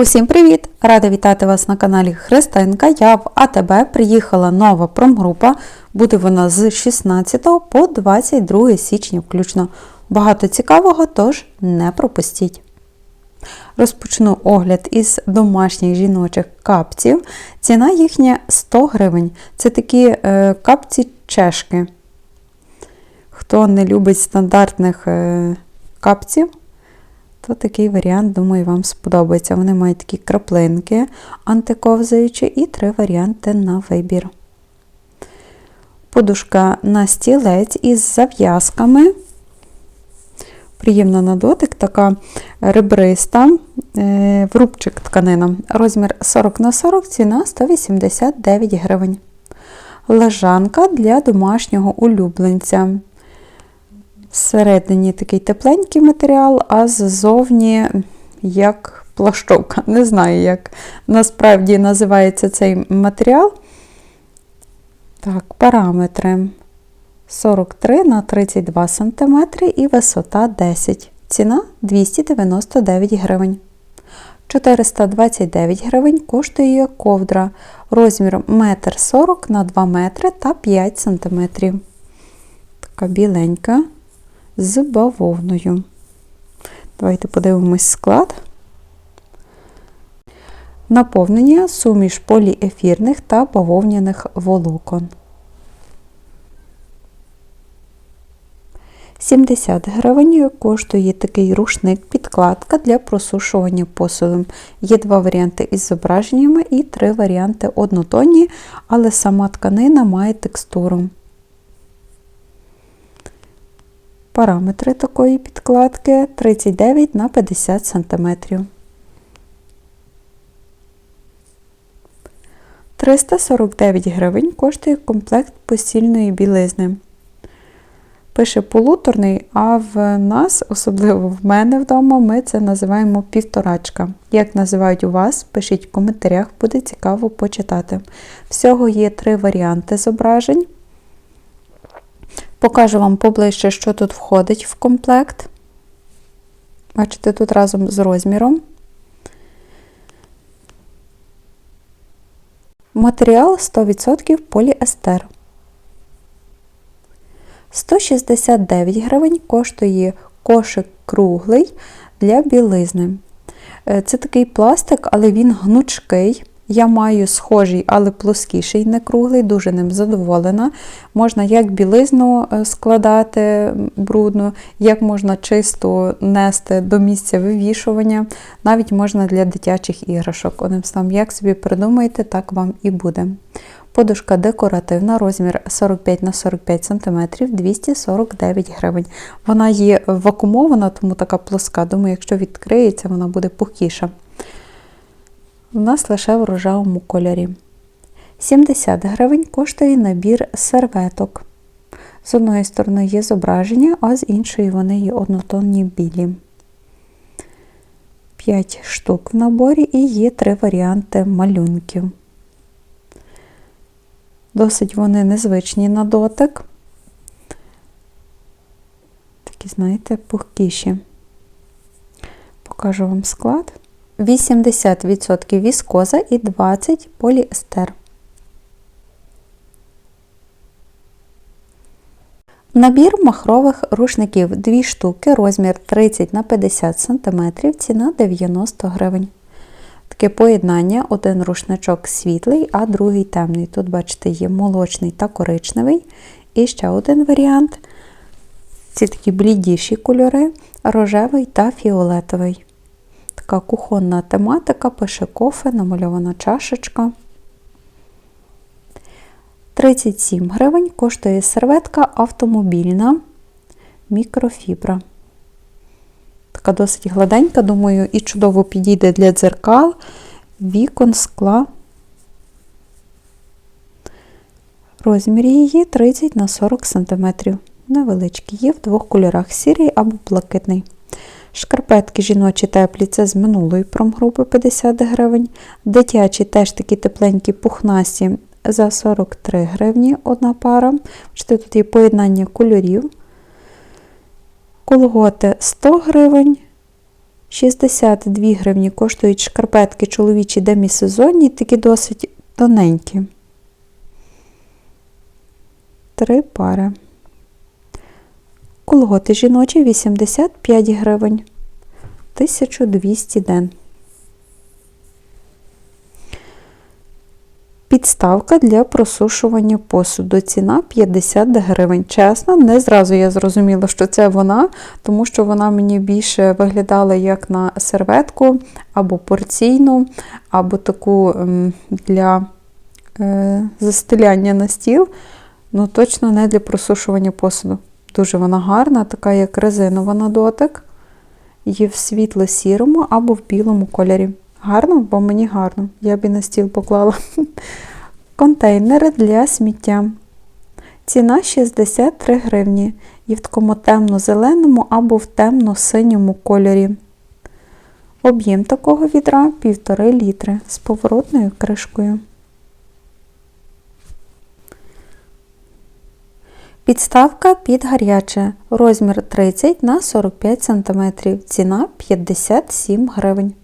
Усім привіт! Рада вітати вас на каналі Христинка. Я в АТБ приїхала нова промгрупа. Буде вона з 16 по 22 січня включно. Багато цікавого, тож не пропустіть. Розпочну огляд із домашніх жіночих капців. Ціна їхня 100 гривень. Це такі е, капці чешки. Хто не любить стандартних е, капців, то такий варіант, думаю, вам сподобається. Вони мають такі краплинки антиковзаючі і три варіанти на вибір. Подушка на стілець із зав'язками. Приємна на дотик, така ребриста, е, врубчик тканина. Розмір 40 на 40, ціна 189 гривень. Лежанка для домашнього улюбленця. Всередині такий тепленький матеріал, а ззовні як плащовка. Не знаю, як насправді називається цей матеріал. Так, параметри 43 на 32 см і висота 10 Ціна 299 гривень. 429 гривень коштує ковдра. Розмір 1,40 м на 2 метри та 5 см. Така біленька з бавовною. Давайте подивимось склад. Наповнення суміш поліефірних та бавовняних волокон. 70 гривень коштує такий рушник підкладка для просушування посуду. Є два варіанти із зображеннями і три варіанти однотонні, але сама тканина має текстуру. Параметри такої підкладки 39 на 50 см. 349 гривень коштує комплект постільної білизни. Пише полуторний, а в нас, особливо в мене вдома, ми це називаємо півторачка. Як називають у вас, пишіть в коментарях, буде цікаво почитати. Всього є три варіанти зображень. Покажу вам поближче, що тут входить в комплект. Бачите, тут разом з розміром. Матеріал 100% поліестер. 169 гривень коштує кошик круглий для білизни. Е, це такий пластик, але він гнучкий. Я маю схожий, але плоскіший, не круглий, дуже ним задоволена. Можна як білизну е, складати брудну, як можна чисто нести до місця вивішування, навіть можна для дитячих іграшок. Одним словом, як собі придумаєте, так вам і буде. Подушка декоративна, розмір 45 на 45 см, 249 гривень. Вона є вакуумована, тому така плоска. Думаю, якщо відкриється, вона буде пухіша. У нас лише в рожевому кольорі. 70 гривень коштує набір серветок. З одної сторони є зображення, а з іншої вони є однотонні білі. 5 штук в наборі і є три варіанти малюнків. Досить вони незвичні на дотик. Такі, знаєте, пухкіші. Покажу вам склад. 80% віскоза і 20 поліестер. Набір махрових рушників 2 штуки, розмір 30 на 50 см, ціна 90 гривень. Таке поєднання, один рушничок світлий, а другий темний. Тут, бачите, є молочний та коричневий. І ще один варіант. Ці такі блідіші кольори, рожевий та фіолетовий. Така кухонна тематика, пише кофе, намальована чашечка. 37 гривень коштує серветка автомобільна мікрофібра. Така досить гладенька, думаю, і чудово підійде для дзеркал, вікон, скла. Розмір її 30 на 40 см. Невеличкий, є в двох кольорах сірий або блакитний. Шкарпетки жіночі теплі це з минулої промгрупи 50 гривень. Дитячі теж такі тепленькі пухнасті за 43 гривні одна пара. Бачите, Тут є поєднання кольорів. Колготи 100 гривень. 62 гривні коштують шкарпетки чоловічі демісезонні, такі досить тоненькі. Три пари. Колготи жіночі 85 гривень. 1200 ден. Підставка для просушування посуду. Ціна 50 гривень. Чесно, не зразу я зрозуміла, що це вона, тому що вона мені більше виглядала як на серветку, або порційну, або таку ем, для е, застеляння на стіл. Ну, точно не для просушування посуду. Дуже вона гарна, така як резинова на дотик. Є в світло-сірому або в білому кольорі. Гарно, бо мені гарно. Я б і на стіл поклала. Контейнери для сміття. Ціна 63 гривні. І в такому темно-зеленому або в темно-синьому кольорі. Об'єм такого відра 1,5 літри з поворотною кришкою. Підставка під гаряче. Розмір 30 на 45 см. Ціна 57 гривень.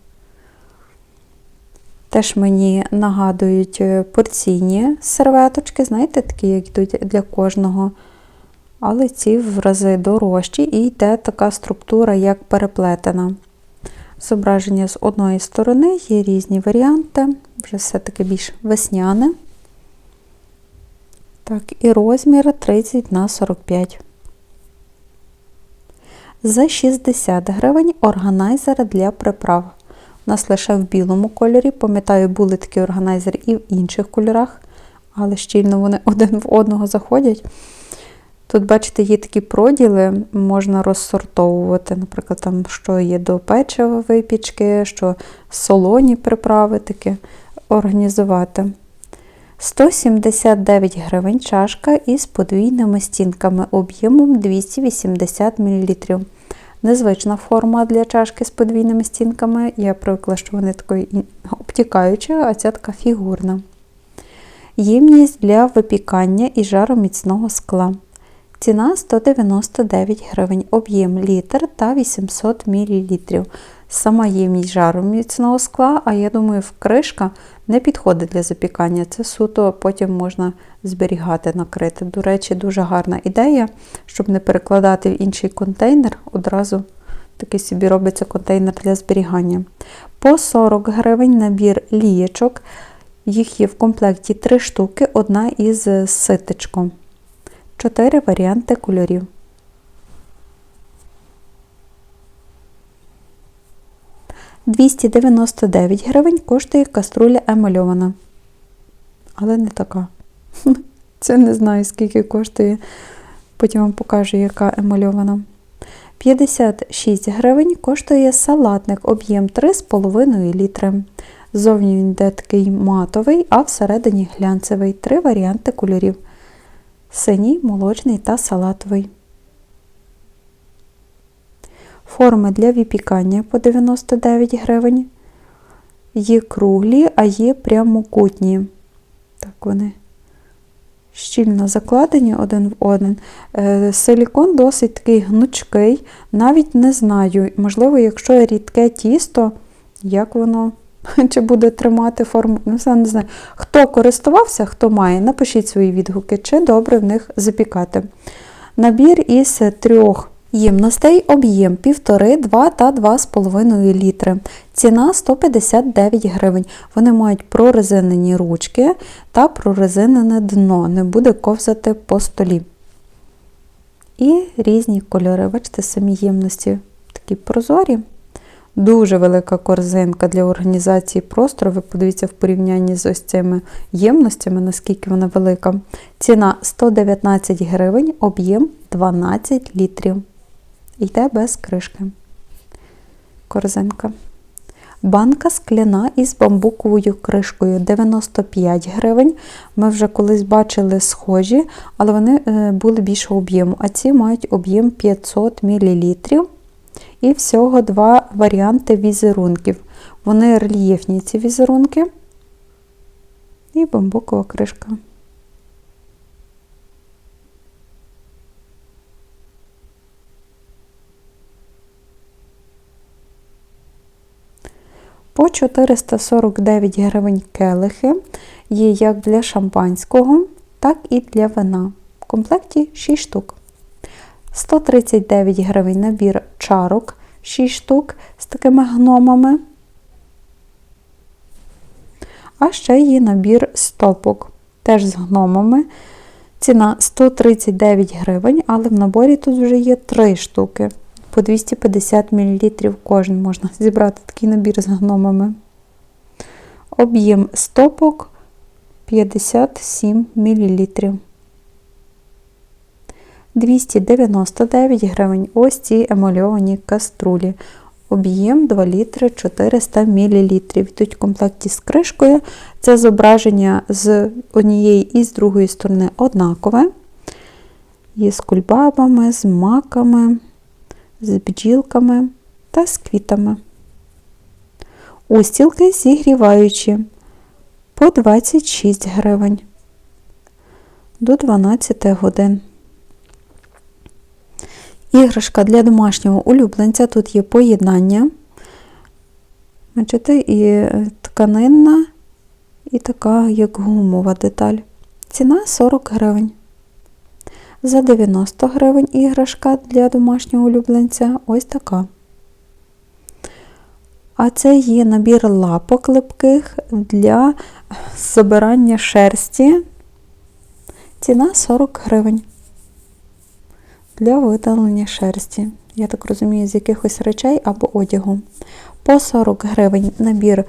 Теж мені нагадують е, порційні серветочки, знаєте, такі, як йдуть для кожного. Але ці в рази дорожчі і йде така структура, як переплетена. Зображення з одної сторони є різні варіанти, вже все-таки більш весняне. Так, і розмір 30 на 45. За 60 гривень органайзер для приправ. У нас лише в білому кольорі. Пам'ятаю, були такі органайзери і в інших кольорах, але щільно вони один в одного заходять. Тут, бачите, є такі проділи, можна розсортовувати, наприклад, там, що є до печива випічки, що солоні приправи такі організувати. 179 гривень чашка із подвійними стінками об'ємом 280 мл. Незвична форма для чашки з подвійними стінками. Я привикла, що вони такої обтікаючі, а ця така фігурна. Ємність для випікання і жароміцного скла. Ціна 199 гривень, об'єм літр та 800 мл. Сама ємність жару міцного скла, а я думаю, кришка не підходить для запікання. Це суто потім можна зберігати, накрити. До речі, дуже гарна ідея, щоб не перекладати в інший контейнер, одразу такий собі робиться контейнер для зберігання. По 40 гривень набір лієчок. Їх є в комплекті 3 штуки, одна із ситечком. 4 варіанти кольорів. 299 гривень коштує каструля емальована. Але не така. Це не знаю, скільки коштує. Потім вам покажу, яка емальована. 56 гривень коштує салатник, об'єм 3,5 літри. Зовні він йде такий матовий, а всередині глянцевий. Три варіанти кольорів: синій, молочний та салатовий. Форми для випікання по 99 гривень. Є круглі, а є прямокутні. Так, вони щільно закладені один в один. Е, силікон досить такий гнучкий, навіть не знаю. Можливо, якщо рідке тісто, як воно чи буде тримати форму, ну, не знаю. Хто користувався, хто має, напишіть свої відгуки, чи добре в них запікати. Набір із трьох Ємностей об'єм 1,5, 2 та 2,5 літри. Ціна 159 гривень. Вони мають прорезинені ручки та прорезинене дно, не буде ковзати по столі. І різні кольори. Бачите, самі ємності такі прозорі. Дуже велика корзинка для організації простору. Ви подивіться в порівнянні з ось цими ємностями, наскільки вона велика. Ціна 119 гривень, об'єм 12 літрів. Йде без кришки. Корзинка. Банка скляна із бамбуковою кришкою 95 гривень. Ми вже колись бачили схожі, але вони е, були більшого об'єму. А ці мають об'єм 500 мл. І всього два варіанти візерунків. Вони рельєфні ці візерунки. І бамбукова кришка. По 449 гривень келихи є як для шампанського, так і для вина. В комплекті 6 штук. 139 гривень набір чарок 6 штук з такими гномами. А ще є набір стопок, теж з гномами. Ціна 139 гривень, але в наборі тут вже є 3 штуки. По 250 мл кожен можна зібрати такий набір з гномами. Об'єм стопок 57 мл. 299 гривень ось ці емальовані каструлі. Об'єм 2 літри 400 мл. Йдуть в комплекті з кришкою. Це зображення з однієї і з другої сторони однакове. Є з кульбабами, з маками, з бджілками та з квітами. Устілки зігріваючі по 26 гривень до 12 годин. Іграшка для домашнього улюбленця. Тут є поєднання. Бачите, і тканинна, і така, як гумова деталь. Ціна 40 гривень. За 90 гривень іграшка для домашнього улюбленця ось така. А це є набір лапок липких для забирання шерсті. Ціна 40 гривень для видалення шерсті. Я так розумію, з якихось речей або одягу. По 40 гривень набір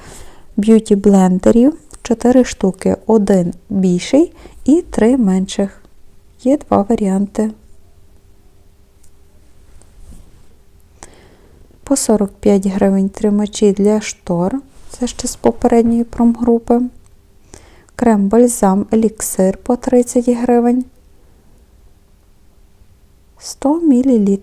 б'юті блендерів, 4 штуки, один більший і 3 менших. Є два варіанти. По 45 гривень тримачі для штор. Це ще з попередньої промгрупи. Крем бальзам еліксир по 30 гривень. 100 мл.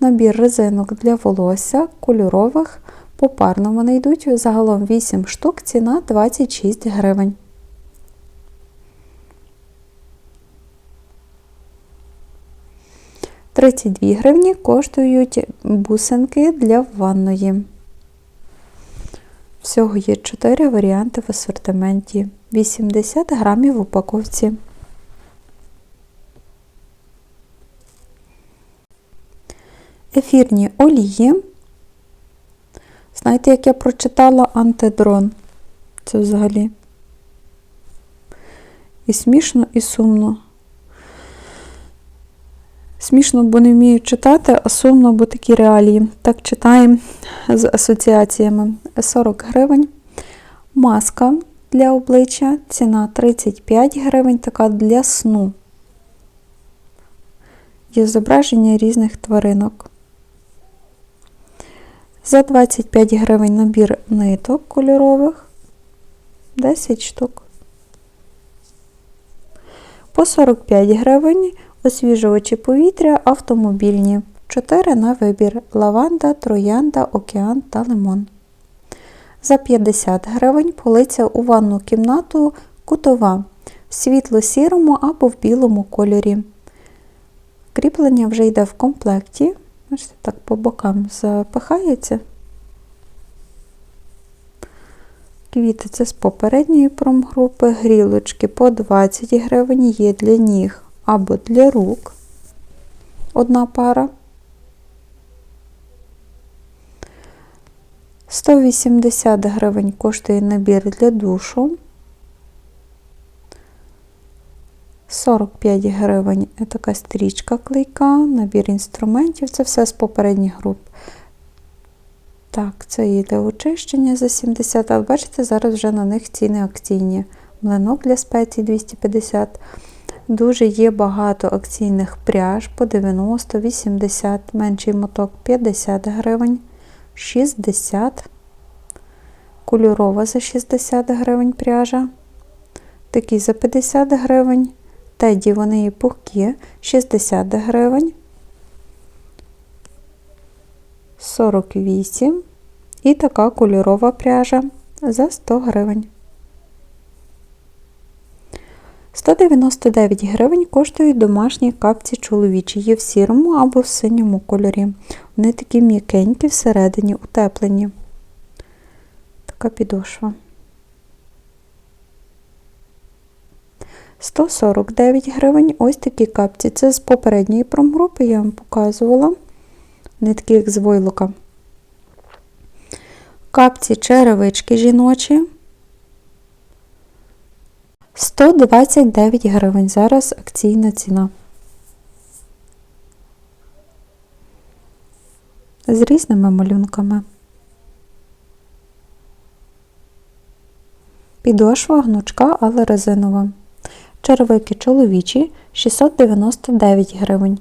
Набір резинок для волосся кольорових. Попарно вони йдуть. Загалом 8 штук, ціна 26 гривень. Тридцять дві гривні коштують бусинки для ванної. Всього є 4 варіанти в асортименті. 80 грамів в упаковці. Ефірні олії. Знаєте, як я прочитала антидрон? Це взагалі. І смішно, і сумно. Смішно, бо не вмію читати, а сумно, бо такі реалії. Так читаємо з асоціаціями. 40 гривень. Маска для обличчя, ціна 35 гривень, така для сну. Є зображення різних тваринок. За 25 гривень набір ниток кольорових 10 штук. По 45 гривень освіжувачі повітря автомобільні. 4 на вибір лаванда, троянда, океан та лимон. За 50 гривень полиця у ванну кімнату кутова в світло-сірому або в білому кольорі. Кріплення вже йде в комплекті. Бачите, так по бокам запихається. Квіти це з попередньої промгрупи, грілочки по 20 гривень є для ніг або для рук. Одна пара. 180 гривень коштує набір для душу. 45 гривень така стрічка клейка, набір інструментів, це все з попередніх груп. Так, це є для очищення за 70, але бачите, зараз вже на них ціни акційні. Млинок для спецій 250. Дуже є багато акційних пряж по 90, 80, менший моток 50 гривень, 60, кольорова за 60 гривень пряжа. Такі за 50 гривень. Теді вони і пухкі 60 гривень, 48 і така кольорова пряжа за 100 гривень. 199 гривень коштують домашні капці чоловічі, є в сірому або в синьому кольорі. Вони такі м'якенькі, всередині утеплені. Така підошва. 149 гривень. Ось такі капці. Це з попередньої промгрупи, я вам показувала. Вони такі, як з войлока. Капці черевички жіночі. 129 гривень. Зараз акційна ціна. З різними малюнками. Підошва гнучка, але резинова. Черевики чоловічі 699 гривень.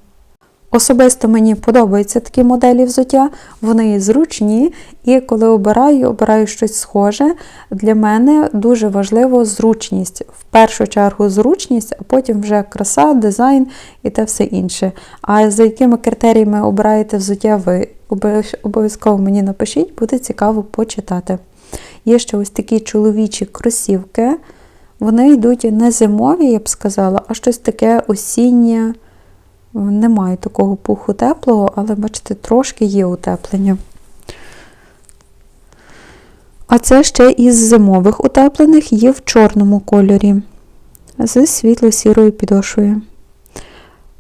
Особисто мені подобаються такі моделі взуття, вони зручні, і коли обираю, обираю щось схоже. Для мене дуже важливо зручність. В першу чергу зручність, а потім вже краса, дизайн і те все інше. А за якими критеріями обираєте взуття ви? Обов'язково мені напишіть, буде цікаво почитати. Є ще ось такі чоловічі кросівки. Вони йдуть не зимові, я б сказала, а щось таке осіннє. Немає такого пуху теплого, але, бачите, трошки є утеплення. А це ще із зимових утеплених є в чорному кольорі з світло-сірою підошвою.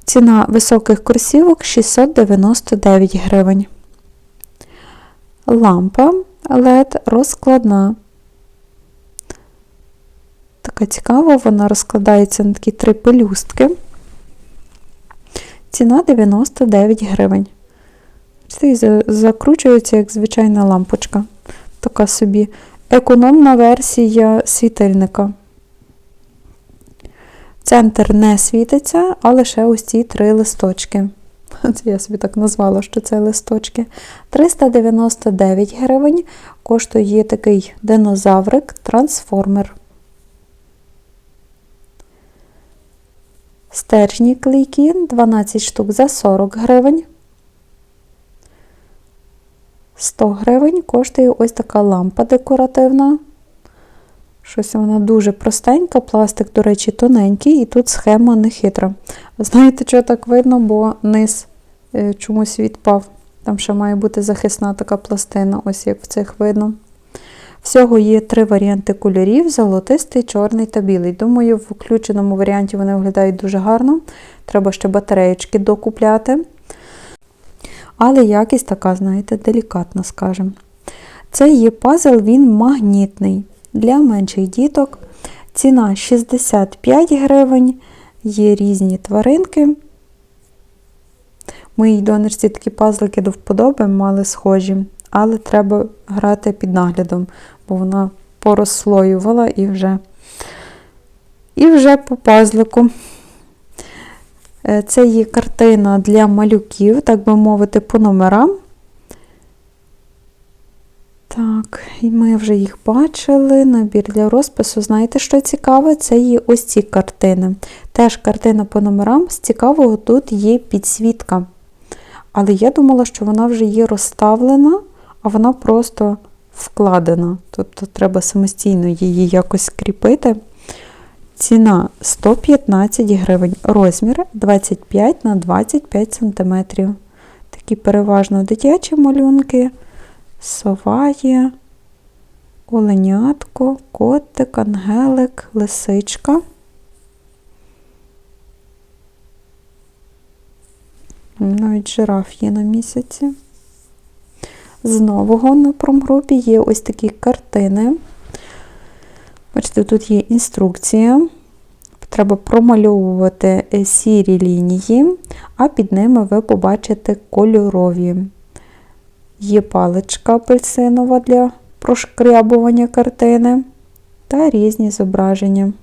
Ціна високих кросівок 699 гривень. Лампа LED розкладна. Така цікава, вона розкладається на такі три пелюстки. Ціна 99 гривень. Це закручується, як звичайна лампочка. Така собі економна версія світильника. Центр не світиться, а лише ось ці три листочки. Це я собі так назвала, що це листочки. 399 гривень коштує такий динозаврик Стержні клейкі 12 штук за 40 гривень. 100 гривень коштує ось така лампа декоративна. Щось вона дуже простенька, пластик, до речі, тоненький, і тут схема не хитра. Знаєте, що так видно, бо низ е, чомусь відпав. Там ще має бути захисна така пластина, ось як в цих видно. Всього є три варіанти кольорів: золотистий, чорний та білий. Думаю, в включеному варіанті вони виглядають дуже гарно. Треба ще батареєчки докупляти. Але якість така, знаєте, делікатна, скажімо. Це є пазл, він магнітний для менших діток. Ціна 65 гривень, є різні тваринки. Моїй донорці такі пазлики до вподоби мали схожі але треба грати під наглядом, бо вона порозслоювала і вже і вже по пазлику. Е, це є картина для малюків, так би мовити, по номерам. Так, і ми вже їх бачили. Набір для розпису. Знаєте, що цікаве? Це є ось ці картини. Теж картина по номерам. З цікавого тут є підсвітка. Але я думала, що вона вже є розставлена а вона просто вкладена. Тобто треба самостійно її якось скріпити. Ціна 115 гривень, розмір 25 на 25 см. Такі переважно дитячі малюнки, сова є, оленятко, котик, ангелик, лисичка. Навіть жираф є на місяці. З нового на промгрупі є ось такі картини. Бачите, тут є інструкція. Треба промальовувати е, сірі лінії, а під ними ви побачите кольорові. Є паличка апельсинова для прошкрябування картини та різні зображення.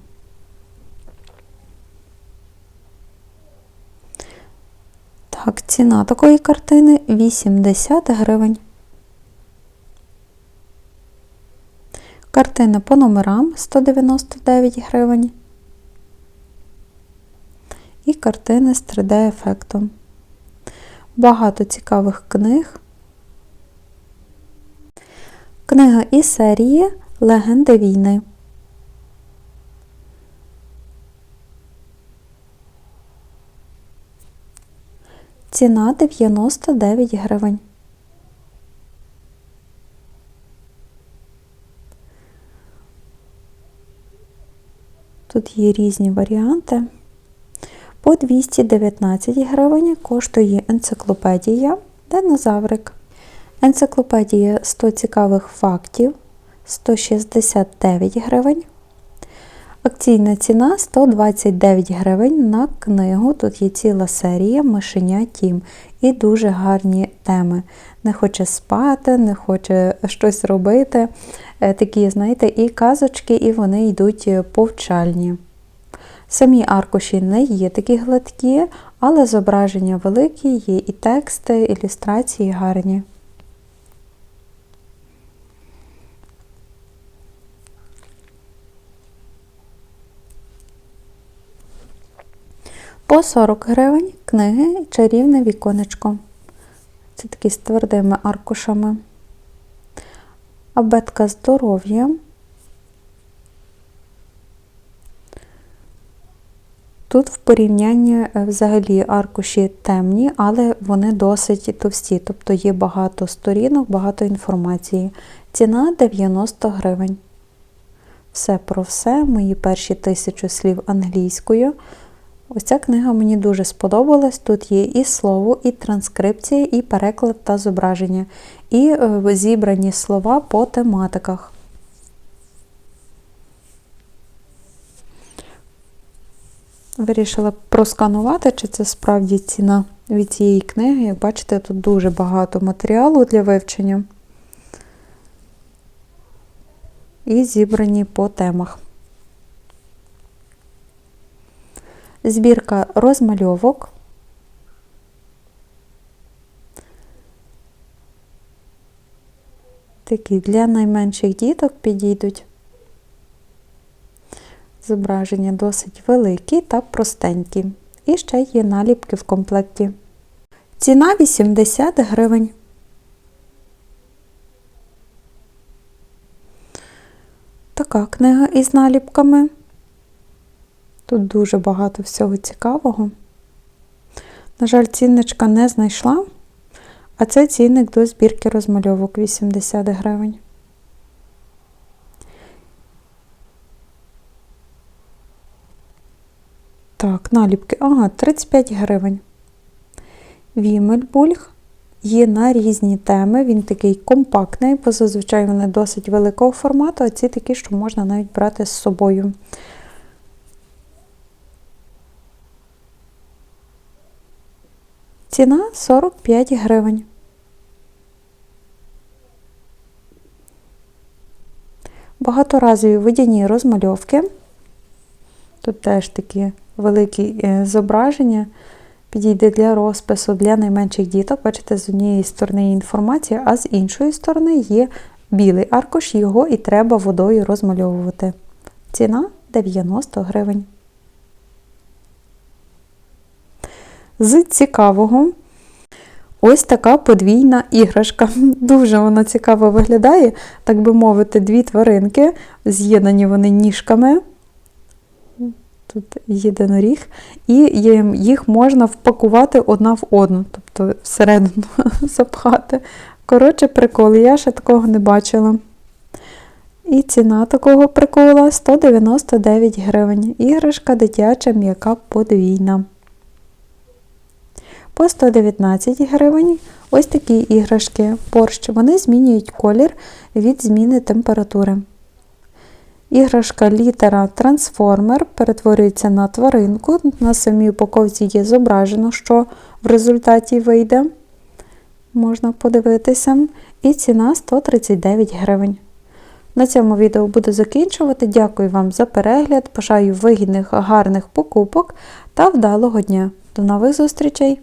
Так, ціна такої картини 80 гривень. Картини по номерам 199 гривень. І картини з 3D-ефектом. Багато цікавих книг. Книга із серії Легенди війни. Ціна 99 гривень. Тут є різні варіанти. По 219 гривень коштує енциклопедія Динозаврик. Енциклопедія 100 цікавих фактів 169 гривень. Акційна ціна 129 гривень на книгу. Тут є ціла серія Мишеня Тім. І дуже гарні теми. Не хоче спати, не хоче щось робити. Е, Такі, знаєте, і казочки, і вони йдуть повчальні. Самі аркуші не є такі гладкі, але зображення великі, є і тексти, ілюстрації гарні. По 40 гривень книги Чарівне віконечко. Це такі з твердими аркушами. Абетка здоров'я. Тут в порівнянні е, взагалі аркуші темні, але вони досить товсті, тобто є багато сторінок, багато інформації. Ціна 90 гривень. Все про все, мої перші тисячу слів англійською. Ось ця книга мені дуже сподобалась. Тут є і слово, і транскрипція, і переклад та зображення, і е, зібрані слова по тематиках. Вирішила просканувати, чи це справді ціна від цієї книги. Як бачите, тут дуже багато матеріалу для вивчення. І зібрані по темах. Збірка розмальовок. Такі для найменших діток підійдуть. Зображення досить великі та простенькі. І ще є наліпки в комплекті. Ціна 80 гривень. Така книга із наліпками. Тут дуже багато всього цікавого. На жаль, цінничка не знайшла, а це цінник до збірки розмальовок 80 гривень. Так, наліпки. Ага, 35 гривень. Вімельбульг є на різні теми. Він такий компактний, бо зазвичай вони досить великого формату, а ці такі, що можна навіть брати з собою. Ціна 45 гривень. Багаторазові водяні розмальовки. Тут теж такі великі е, зображення. Підійде для розпису для найменших діток. Бачите, з однієї сторони інформація, а з іншої сторони є білий аркуш, його і треба водою розмальовувати. Ціна 90 гривень. З цікавого. Ось така подвійна іграшка. Дуже вона цікаво виглядає, так би мовити, дві тваринки, з'єднані вони ніжками. Тут єдиноріг, і їх можна впакувати одна в одну, тобто всередину запхати. Коротше, прикол, я ще такого не бачила. І ціна такого прикола 199 гривень. Іграшка дитяча м'яка подвійна. По 119 гривень ось такі іграшки борщ. Вони змінюють колір від зміни температури. Іграшка літера трансформер перетворюється на тваринку. На самій упаковці є зображено, що в результаті вийде. Можна подивитися. І ціна 139 гривень. На цьому відео буду закінчувати. Дякую вам за перегляд. Бажаю вигідних, гарних покупок та вдалого дня. До нових зустрічей!